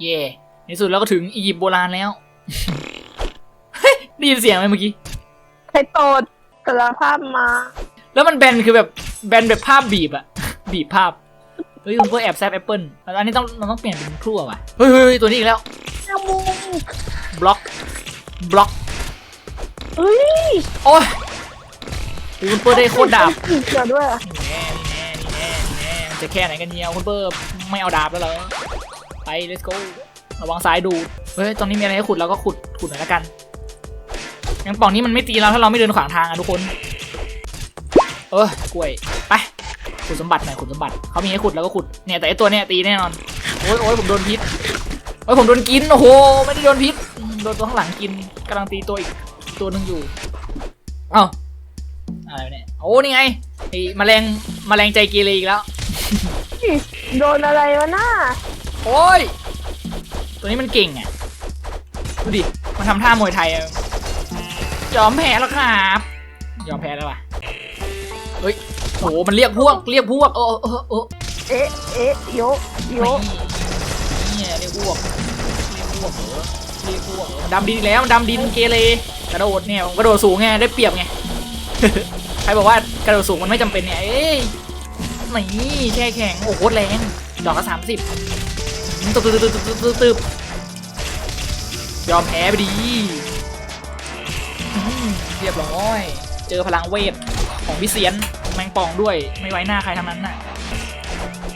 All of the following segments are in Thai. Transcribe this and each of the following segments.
เย่ในสุดเราก็ถึงอียิปต์โบราณแล้ว เฮ้ยได้ยินเสียงไหมเมื่อกี้ ใครโตดสารภาพมา แล้วมันแบนคือแบบแบนแบบภาพบีบอะ บีบภาพ เฮ้ยคุณเพื่อแอบแซบแอปเปิลอันนี้ต้องเราต้องเปลี่ยนเป็นครั่วว่ะเฮ้ยเฮ้ยเฮ้ยตัวนี้อีกแล้วแมงมุมบล็อกบล็อกเฮ้ยโอ้ยคุณเพื่อได้โคตรดาบอีกเกี่ยวด้วยอะ นี่แน่นี่แน่นี่แน่นี่แน่มันจะแค่ไหนกันเนี่ยคุณเปิ้มไม่เอาดาบแล้วเหรอ ไป let's go ระวังซ้ายดูเฮ้ยตอนนี้มีอะไรให้ขุดเราก็ขุดขุดหน่อยแล้วกันยังป่องนี้มันไม่ตีเราถ้าเราไม่เดินขวางทางอะทุกคน เออกล้วยไปขุดสมบัติหน่อยขุดสมบัติเขามีให้ขุดแล้วก็ขุดเนี่ยแต่ไอตัวเนี้ยตีแน่นอนโอ้ยโอ้ยผมโดนพิษโอ้ยผมโดนกินโอ้โหไม่ได้โดนพิษโดนตัวข้างหลังกินกำลังตีตัวอีกตัวหนึ่งอยู่เอ้าอะไรเนี่ยโอ้นี่ไงไอ้แมลงแมลงใจเกเรอีกแล้วโดนอะไรวะน่า โอ้ย ตัวนี้มันเก่งอะ ดูดิ มันทำท่ามวยไทยอะยอมแพ้แล้วครับ ยอมแพ้แล้วว่ะ เฮ้ยโหมันเรียกพวก เรียกพวกเออเออเออเอ๊ะเอ๊ะโยะโยะนี่เนี่ยเรียกพวก เรียกพวกเหรอเรียกพวกเหรอมันดำดินอีกแล้วมันดำดินเกเรกระโดดเนี่ยผมกระโดดสูงไงได้เปรียบไง ใครบอกว่ากระโดดสูงมันไม่จำเป็นเนี่ย เอ้ยนี่แช่แข็ง โอ้โหโคตรแรง ดอกละสามสิบ ตึบตึบตึบตึบตึบตึบตึบยอมแพ้ไปดีเรียบร้อย เจอพลังเวทของพิเศียนแมงป่องด้วย ไม่ไว้หน้าใครทั้งนั้นน่ะ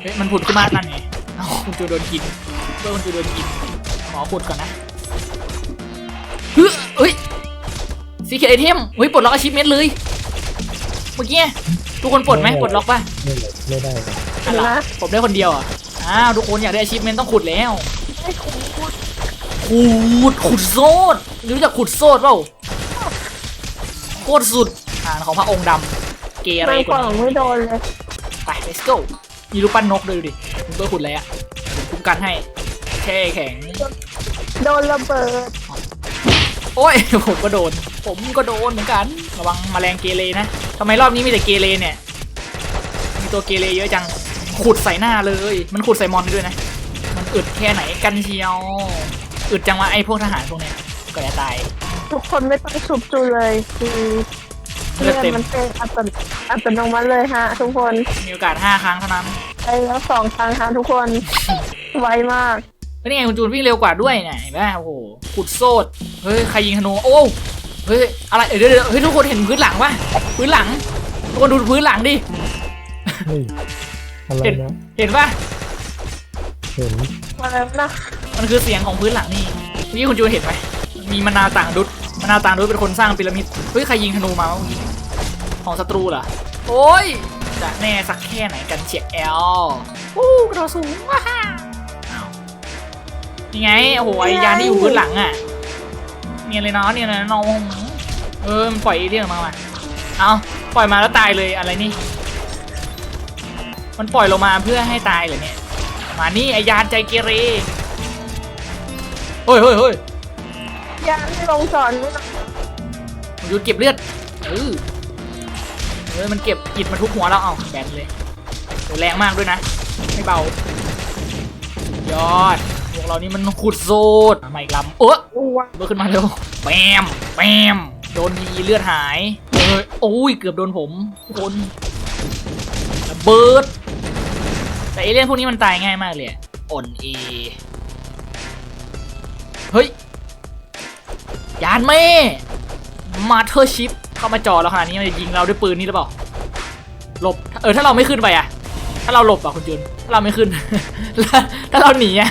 เฮ้ย มันผุดขึ้นมานั่นไงคุณจูโดนกินเพื่อคุณจูโดนกินหมอขุดก่อนนะเฮ้ยเฮ้ยซีเคไอเทมเฮ้ย ปลดล็อกอาชีพเม็ดเลย เมื่อกี้ ทุกคนปลดไหมปลดล็อกป่ะ ไม่ได้ไม่ได้อะเหรผมได้คนเดียวอะ อ้าวทุกคนอยากได้อาชีพเมนต้องขุดแล้ว ไอ้คุณขุดขุดโซดรู้จักขุดโซดเปล่าโคตรสุดอ่านของพระองค์ดำเกเรแมงกป่อว่างนี้ไม่โดนเลยไป let's go มีรูปปั้นนกด้วยดูดิคุณเบอร์ขุดอะไรอะผมคุ้มกันให้แช่แข็ง โดนระเบิดโอ้ย ผมก็โดน ผมก็โดนเหมือนกัน ระวังแมลงเกเรนะทำไมรอบนี้มีแต่เกเรเนี่ย มีตัวเกเรเยอะจัง ขุดใส่หน้าเลย มันขุดใส่มอนด้วยนะ มันอึดแค่ไหนกันเชียว อึดจังวะไอ้พวกทหารพวกเนี้ยก็จะตาย ทุกคนไม่ต้องชุบจูเลยคือเลืเลือดอดเต็ม มันเป็นอัตโนอัตโนมัติเลยฮะ ทุกคนมีโอกาส5ครั้งเท่านั้นไปแล้วสองครั้งฮะทุกคน ไวมากก็นี่ไงคุณจูนวิ่งเร็วกว่าด้วยเนี่ยเห็นไหมโอ้โหขุดโซดเฮ้ยใครยิงธนูโอ้เฮ้ยอะไรเดี๋ยวเดี๋ยวเฮ้ยทุกคนเห็นพื้นหลังปะพื้นหลังทุกคนดูพื้นหลังดิ เฮ้ย อะไรเห็นนะเห็นปะเห็นอะไรนะมันคือเสียงของพื้นหลังนี่เมื่อกี้คุณจูนเห็นไหมมีมะนาวต่างดุษมะนาวต่างดุษเป็นคนสร้างพีระมิดเฮ้ยใครยิงธนูมาวะเมื่อกี้ของศัตรูเหรอโอ้ยจะแน่สักแค่ไหนกันเชียแอลอู้กระโดดสูงว้าอ้าวนี่ไงโอ้โหไอ้ยานที่อยู่พื้นหลังอะเนียนเลยเนาะเนียนเลยนะน้องเออมันปล่อยเอเลี่ยนออกมาว่ะเอาปล่อยมาแล้วตายเลยอะไรนี่ มันปล่อยลงมาเพื่อให้ตายเหรอเนี่ย มานี่ไอยานใจเกเรเฮ้ยเฮ้ยเฮ้ยยานที่ลงสอนไม่ต้องมันหยุดเก็บเลือดเออเฮ้ยมันเก็บอิดมาทุบหัวเราเอาแบนเลยโหแรงมากด้วยนะ ไม่เบา ยอดพวกเรานี่มันขุดโซดมาอีกลำเอออ้วเบิร์ขึ้นมาเร็วแปมแปมโดนทีเลือดหายเอ้ยโอ้ยเกือบโดนผมทุกคนระเบิด แต่เอเลี่ยนพวกนี้มันตายง่ายมากเลยอะอ่อนเอเฮ้ย ยานแม่ มาเธอร์ชิปเข้ามาจอเราขนาดนี้มันจะยิงเราด้วยปืนนี่หรือเปล่า หลบ เออถ้าเราไม่ขึ้นไปอะถ้าเราหลบอะคุณจุน ถ้าเราไม่ขึ้น ถ้าเราหนีอะ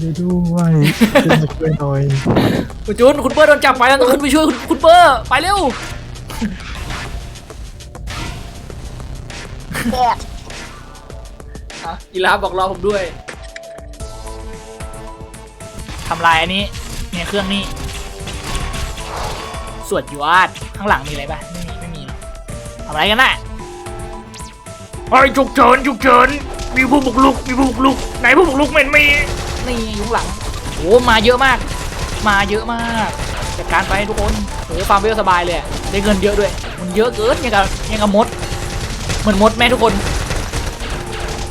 ช่วยด้วยช่วยมาช่วยหน่อยคุณจูนคุณเปิ้ลโดนจับไปแล้วต้องขึ้นไปช่วยคุณคุณเปิ้ลไปเร็วแดกกีฬาบอกรอผมด้วย ทำลายอันนี้เนี่ยเครื่องนี้สวดยวดข้างหลังมีอะไรป่ะ ไม่มีไม่มีหรอกทำอะไรกันน่ะไอ้ฉุกเฉินฉุกเฉินมีผู้บุกลุกมีผู้บุกลุกไหนผู้บุกลุกมันมีนี่อยู่ข้างหลังโอ้มาเยอะมาก มาเยอะมากจัดการไปทุกคนโอ้ฟาร์มเวลสบายเลยอะได้เงินเยอะด้วย มันเยอะเกินยังกับยังกับมด เหมือนมดแม่ทุกคน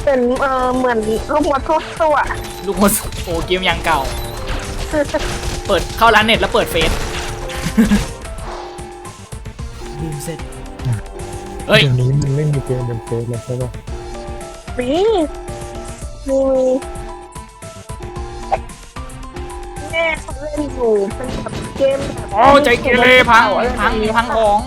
เป็นเออเหมือนลูกมดทุกตัวลูกโมสโอ้เกมยังเก่า เปิดเข้าร้านเน็ตแล้วเปิดเฟซลืมเสร็จเฮ้ยเดี๋ยวนี้มันเล่นมีเกมเป็นเฟซแล้วใช่ปะมีมีแม่เขาเล่นอยู่เป็นแบบเกมแบบโอ้ใจเกเรพังพังพังของ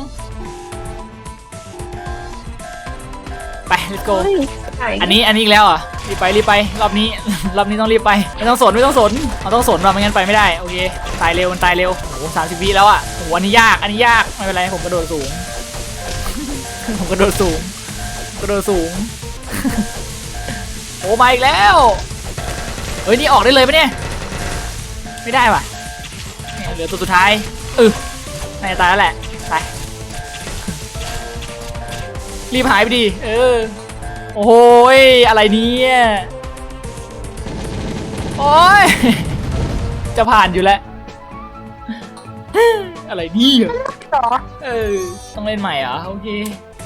ไป let's go เฮ้ย ไหอันนี้อันนี้อีกแล้วเหรอะรีบไปรีบไปรอบนี้ รอบนี้ต้องรีบไปไม่ต้องสนไม่ต้องสนเราต้องสนเราไม่งั้นไปไม่ได้โอเคตายเร็วมันตายเร็วโอ้โหสามสิบวิแล้วอะโอ้โหอันนี้ยากอันนี้ยากไม่เป็นไรผมกระโดดสูง ผมกระโดดสูงกระโดดสูงโอ้มาอีกแล้วเฮ้ยนี่ออกได้เลยปะเนี่ยไม่ได้ว่ะเนี่ยเหลือตัวสุดท้ายเออน่าจะตายแล้วแหละไปรีบหายไปดิเออ โอ้โหยอะไรเนี่ยโอ้ยจะผ่านอยู่แล้ว อะไรเนี่ยต่อเออต้องเล่นใหม่เหรอโอเค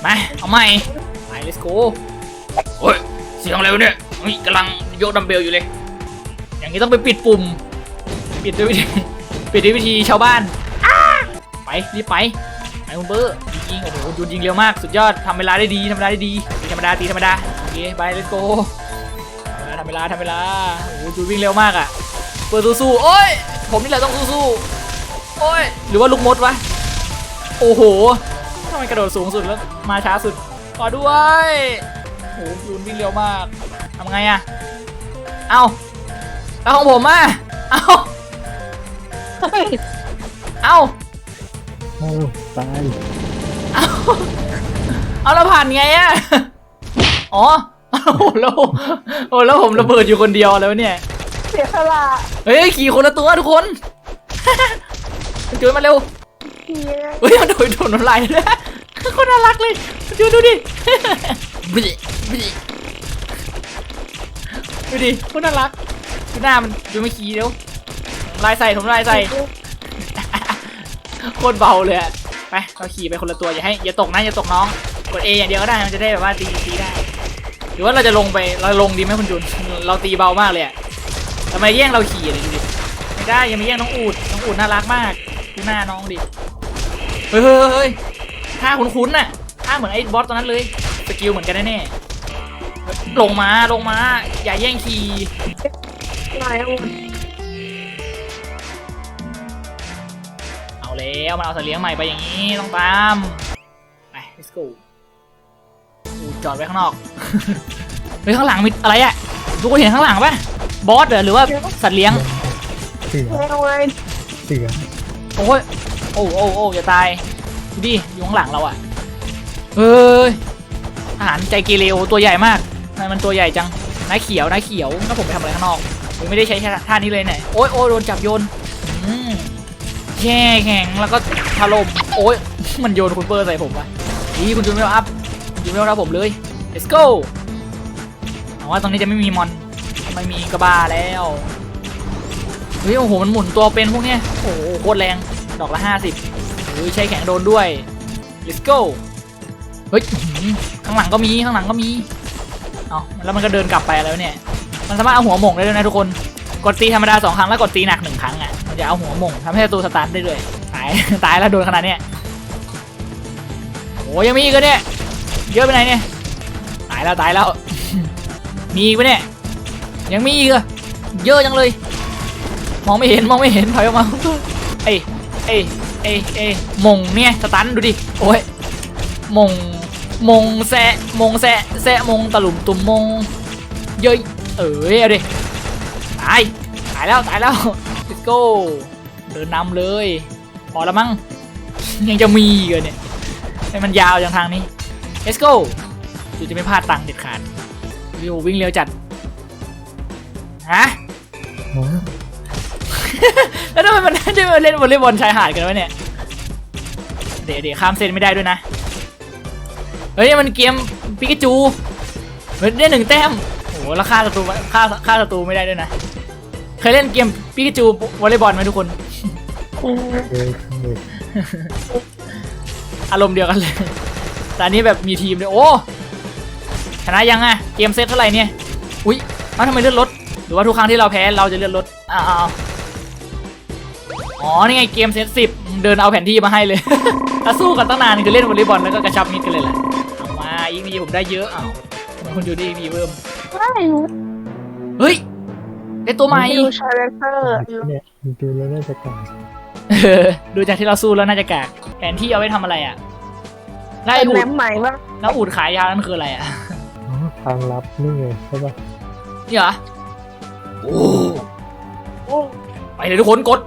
มาเอาใหม่ไป let's go โอ้ยเสียงอะไรวะเนี่ยเฮ้ยกำลังยกดัมเบลอยู่เลย อย่างนี้ต้องไปปิดปุ่ม ปิดด้วยวิธีปิดด้วยวิธีชาวบ้านไปรีบไปไปคุณเบอร์ ยิงโอ้โหจูนยิงเร็วมากสุดยอดทำเวลาได้ดีทำเวลาได้ดีตีธรรมดาตีธรรมดาโอเคไป let's go ทำเวลาทำเวลาทำเวลาโอ้โหจูนวิ่งเร็วมากอะเปิดสู้ๆโอ้ยผมนี่แหละต้องสู้ๆโอ้ยหรือว่าลูกมดวะโอ้โหทำไมกระโดดสูงสุดแล้วมาช้าสุดขอด้วยโอ้โหจูนวิ่งเร็วมากทำไงอะเอาแล้วของผมอะเอาเฮ้ยเอาโอ้ตาย เอาเอาแล้วผ่านไงอะอ๋อโอ้โหแล้วโอ้แล้วผมระเบิดอยู่คนเดียวแล้วะเนี่ย เสียสละเฮ้ยขี่คนละตัวทุกคนจูนมาเร็วเฮียเฮ้ยมันโดนโดนน้ำลายเลยคนน่ารักเลยดูดูดิบิบิดูดิคนน่ารักดูหน้ามันดูไม่ขี้เดี๋ยวลายใส่ผมลายใส่โคตรเบาเลยอะ ไปเราขี่ไปคนละตัวอย่าให้อย่าตกนะอย่าตกน้องกด A อย่างเดียวก็ได้มันจะได้แบบว่าตีตีได้ หรือว่าเราจะลงไปเราลงดีไหมคุณจุนเราตีเบามากเลยอะทำไมแย่งเราขี่เลยดูดิไม่ได้ยังไม่แย่งน้องอูดน้องอูดน่ารักมากดูหน้าน้องดิเฮ้ยเฮ้ยเฮ้ยท่าคุ้นๆน่ะท่าเหมือนไอ้บอสตอนนั้นเลยสกิลเหมือนกันแน่ๆลงมาลงมา อย่าแย่งขี่หน่อย แล้วมันเอาสัตว์เลี้ยงใหม่ไปอย่างนี้ต้องตามไป let's go อูจอดไว้ข้างนอกเฮ้ยข้างหลังมีอะไรอะทุกคนเห็นข้างหลังปะบอสเหรอหรือว่าสัตว์เลี้ยงเสือแม่เอาไว้เสือโอ้ยโอ้โอ้โอ้อย่าตายดูดิอยู่ข้างหลังเราอะเฮ้ยอาหารใจเกเรโอตัวใหญ่มากทำไมมันตัวใหญ่จังนายเขียวนายเขียวแล้วผมไปทำอะไรข้างนอกผมไม่ได้ใช้ท่านี้เลยเนี่ยโอ้ยโอ้ยโดนจับโยนอืม แช่แข็งแล้วก็ถล่มโอ้ยมันโยนคุณเปอร์ใส่ผมวะดีคุณจูนไม่เอาอัพจูนไม่เอาอัพผมเลย let's go เอาว่าตรงนี้จะไม่มีมอนไม่มีกระบาแล้วเฮ้ยโอ้โหมันหมุนตัวเป็นพวกเนี้ยโอ้โหโคตรแรงดอกละห้าสิบเฮ้ยใช้แข็งโดนด้วย let's go เฮ้ยข้างหลังก็มีข้างหลังก็มีเอาแล้วมันก็เดินกลับไปแล้วเนี่ย มันสามารถเอาหัวหม่งได้ด้วยนะทุกคน กดตีธรรมดาสองครั้งแล้วกดตีหนักหนึ่งครั้งอะ มันจะเอาหัวหม่งทำให้ศัตรูสตาร์ทได้ด้วยตายตายแล้วโดนขนาดเนี้ยโอ้ยังมีอีกเนี่ยเยอะไปไหนเนี่ยตายแล้วตายแล้วมีอีกไปะเนี่ยยังมีอีกเหรอเยอะจังเลย มองไม่เห็นมองไม่เห็นถอยออกมาเอ้ยเอ้ยเอ้ยเอ้ยมงเนี่ยสตันดูดิโอ้ยมงมงแซะมงแซะแซะมงตะหลุมตุ่มมงเย้ยเอ้ยเอาดิตายตายแล้วตายแล้ว go เดินนำเลย พอแล้วมั้ง ยังจะมีอีกเหรอเนี่ย ให้มันยาวอย่างทางนี้ let's go จูจะไม่พลาดตังค์เด็ดขาดวิววิ่งเร็วจัด ฮะอ๋อแล้วทำไมมันได้มาเล่นวอลเลย์บอลชายหาดกันวะเนี่ย เดี๋ยวเดี๋ยวข้ามเส้นไม่ได้ด้วยนะ เฮ้ยนี่มันเกมปิกาจูเฮ้ยได้หนึ่งแต้มโอ้โหแล้วฆ่าศัตรูฆ่าฆ่าศัตรูไม่ได้ด้วยนะ เคยเล่นเกม ปิกาจูวอลเลย์บอลไหมทุกคน อารมณ์เดียวกันเลย แต่อันนี้แบบมีทีมด้วยโอ้ชนะยังอะเกมเซตเท่าไหร่เนี่ย อุ้ยเอ้าทำไมเลื่อนรถหรือว่าทุกครั้งที่เราแพ้เราจะเลื่อนรถอ้าวอ้าวอ๋อ นี่ไงเกมเซตสิบเดินเอาแผนที่มาให้เลยถ้าสู้กันตั้งนานคือเล่นวอลเลย์บอลแล้วก็กระชับมิตรกันเลยแหละเอามาอีพีผมได้เยอะอ้าวคุณจูดี้พีเพิ่มใช่เฮ้ย ได้ตัวใหม่ดูชาร์เรเตอร์เนี่ยดูแล้วน่าจะกลางเออดูจากที่เราสู้แล้วน่าจะกากแผนที่เอาไว้ทำอะไรอะแล้วเป็ไอ้นอูแมดปใหม่บ้างแล้วอูดขายยาวนั่นคืออะไรอะอ๋อทางลับนี่ไงใช่ปะนี่เหรอโอ้ไปเลยทุกคนกด